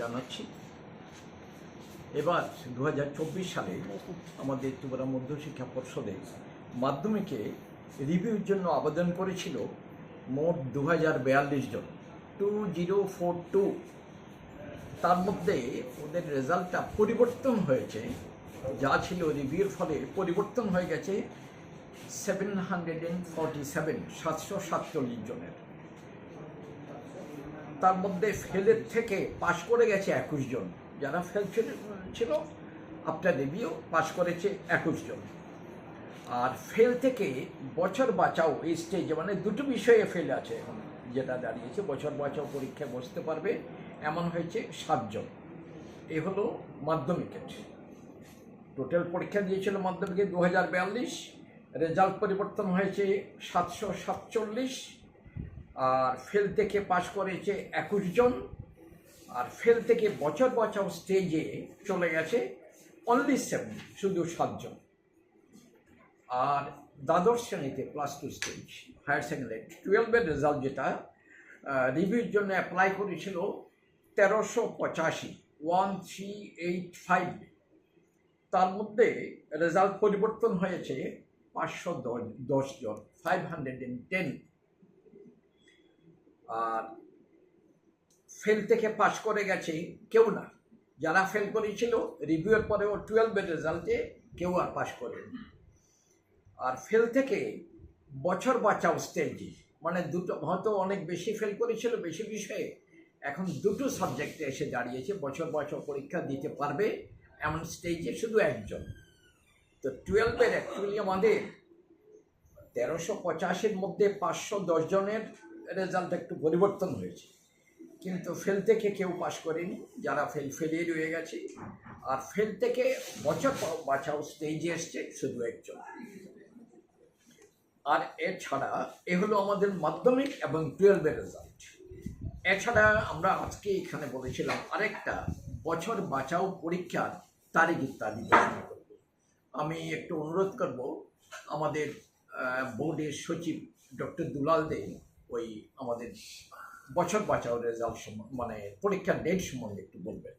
জানাচ্ছি। এবার দু সালে আমাদের ত্রিপুরা মধ্যশিক্ষা পর্ষদে মাধ্যমিকে রিভিউর জন্য আবেদন করেছিল মোট দু হাজার বিয়াল্লিশ জন। Two zero four two. তার মধ্যে ওদের রেজাল্টটা পরিবর্তন হয়েছে। যা ছিল রিভিউর ফলে পরিবর্তন হয়ে গেছে। Seven hundred and forty seven, সাতশো সাতচল্লিশ জনের। তার মধ্যে ফেলের থেকে পাশ করে গেছে একুশ জন। যারা ফেল ছিল- আফটার রিভিউ পাশ করেছে একুশ জন। আর ফেল থেকে বছর বাঁচাও, এই স্টেজে মানে দুটো বিষয়ে ফেল আছে এখন, যেটা দাঁড়িয়েছে। বছর বাঁচাও পরীক্ষায় বসতে পারবে, এমন হয়েছে সাতজন। এ হলো মাধ্যমিকের। টোটাল পরীক্ষা দিয়েছিল মাধ্যমিকে দু হাজার বিয়াল্লিশ। রেজাল্ট পরিবর্তন হয়েছে সাতশো সাতচল্লিশ, আর ফেল থেকে পাশ করেছে একুশ জন, আর ফেল থেকে বছর বছর স্টেজে চলে গেছে অনলি সেভেন শুধু সাতজন। আর দ্বাদশ শ্রেণীতে plus two stage higher secondary টুয়েলভের রেজাল্ট যেটা রিভিউর জন্য অ্যাপ্লাই করেছিল তেরোশো পঁচাশি ওয়ান থ্রি এইট ফাইভ তার মধ্যে রেজাল্ট পরিবর্তন হয়েছে পাঁচশো দশ জন ফাইভ হান্ড্রেড অ্যান্ড টেন আর ফেল থেকে পাশ করে গেছে কেউ না। যারা ফেল করেছিল রিভিউয়ের পরেও টুয়েলভের রেজাল্টে কেউ আর পাশ করেনি। আর ফেল থেকে বছর বাঁচাও স্টেজে মানে দুটো, হয়তো অনেক বেশি ফেল করেছিল, বেশি বিষয়ে। এখন দুটো সাবজেক্টে এসে দাঁড়িয়েছে, বছর বছর পরীক্ষা দিতে পারবে এমন স্টেজে শুধু একজন। তো টুয়েলভের অ্যাকচুয়ালি আমাদের তেরোশো পঁচাশির মধ্যে পাঁচশো দশ জনের রেজাল্ট একটু পরিবর্তন হয়েছে। কিন্তু ফেল থেকে কেউ পাশ করেনি, যারা ফেল ফেলিয়ে রয়ে গেছে। আর ফেল থেকে বছর বাঁচাও স্টেজে এসছে শুধু একজন। আর এছাড়া এ হলো আমাদের মাধ্যমিক এবং টুয়েলভের রেজাল্ট এছাড়া আমরা আজকে এখানে বলেছিলাম আরেকটা, বছর বাঁচাও পরীক্ষার তারিখ ইত্যাদি আমি একটু অনুরোধ করব, আমাদের বোর্ডের সচিব ডক্টর দুলাল দে ওই আমাদের বছর বাঁচাও রেজাল্ট মানে পরীক্ষার ডেট সম্বন্ধে একটু বলবেন।